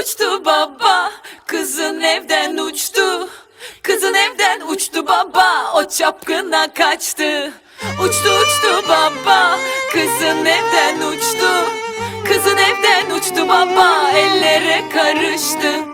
uçtu baba. Kızın evden uçtu. Kızın evden uçtu baba. O çapkına kaçtı. Uçtu uçtu baba. Kızın evden uçtu. Kızın evden uçtu baba. Ellere karıştı.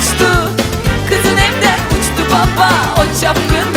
uçtu. Kızın evden uçtu baba o çapkın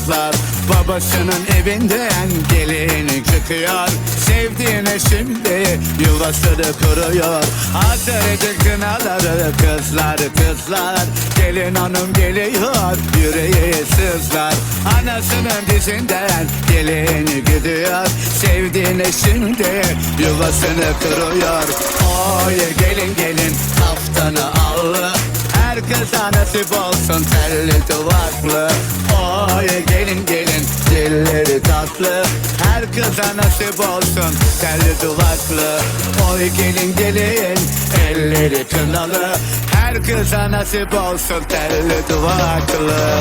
kızlar. Babasının evinden gelini çıkıyor. Sevdiğine şimdi yuvasını kuruyor. Hatırcı kınaları kızlar kızlar. Gelin hanım geliyor yüreği sızlar. Anasının dizinden gelini gidiyor. Sevdiğine şimdi yuvasını kuruyor. Oy gelin gelin kaftanı al Kıza nasip olsun telli duvaklı. Oy gelin gelin dilleri tatlı. Her kıza nasip olsun telli duvaklı. Oy gelin gelin elleri kınalı. Her kıza nasip olsun telli duvaklı.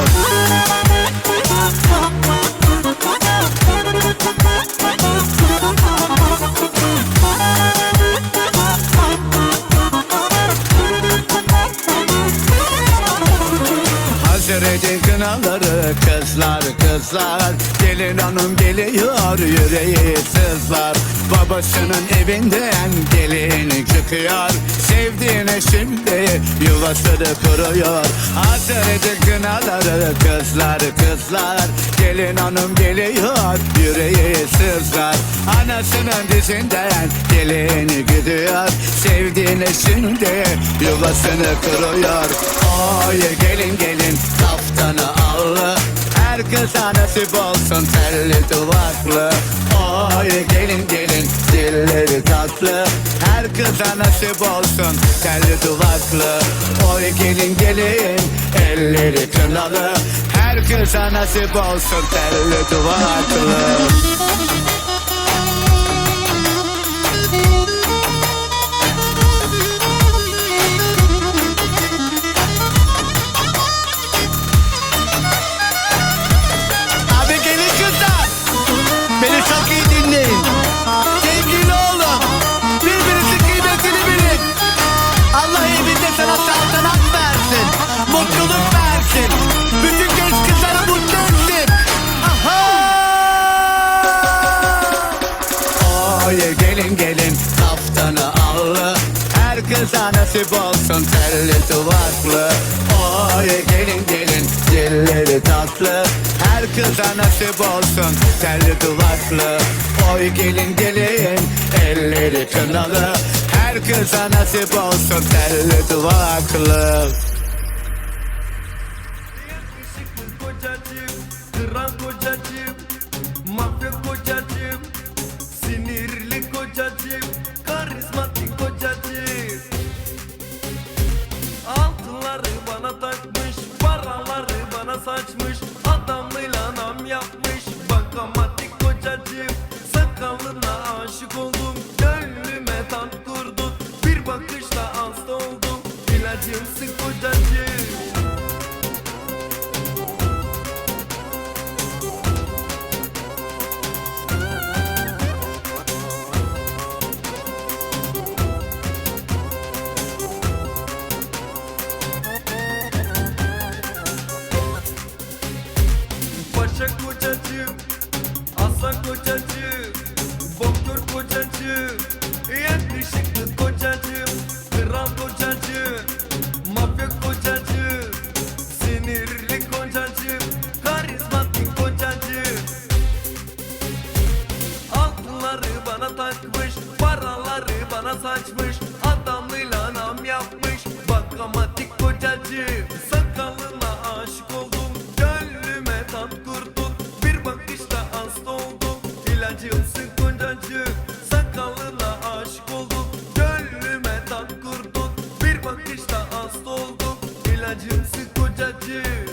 Hazır edin kınaları kızlar kızlar. Gelin hanım geliyor yüreği sızlar. Babasının evinden gelin çıkıyor. Sevdiğine şimdi yuvasını kuruyor. Hazır edin kınaları kızlar kızlar. Gelin hanım geliyor yüreği sızlar. Anasının dizinden gelin gidiyor. Sevdiğine şimdi yuvasını kuruyor. Oy gelin gelin kaftanı allı Her kıza nasip olsun telli duvaklı. Oy gelin gelin dilleri tatlı. Her kıza nasip olsun telli duvaklı. Oy gelin gelin elleri kınalı Her kıza nasip olsun telli duvaklı nasip olsun telli duvaklı Oy gelin gelin dilleri tatlı. Her kıza nasip olsun telli duvaklı Oy gelin gelin elleri kınalı. Her kıza nasip olsun telli duvaklı saçmış, adamıyla nam yapmış, bankamatik kocacığım. Sakalına aşık oldum, gönlüme tat kurdun, bir bakışta hasta oldum, ilacımsın kocacığım. Kocacığım.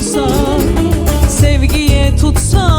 olsa Sevgiye tutsa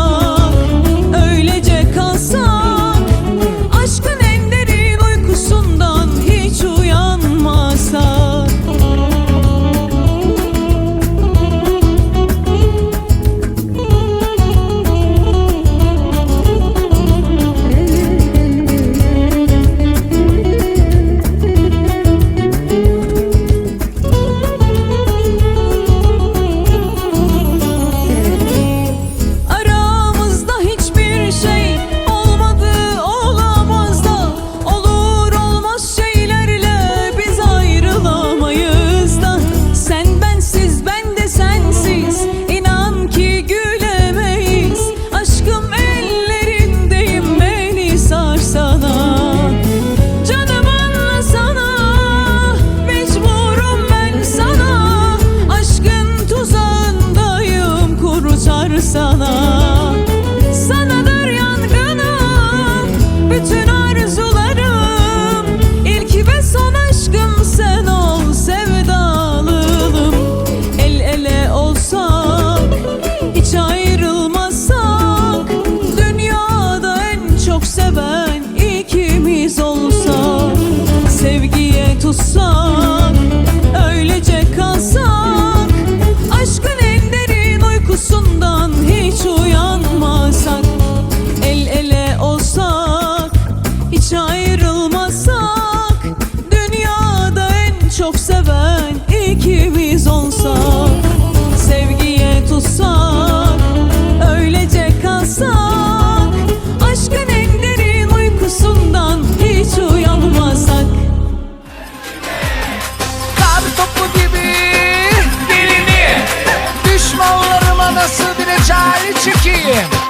Chiquinho.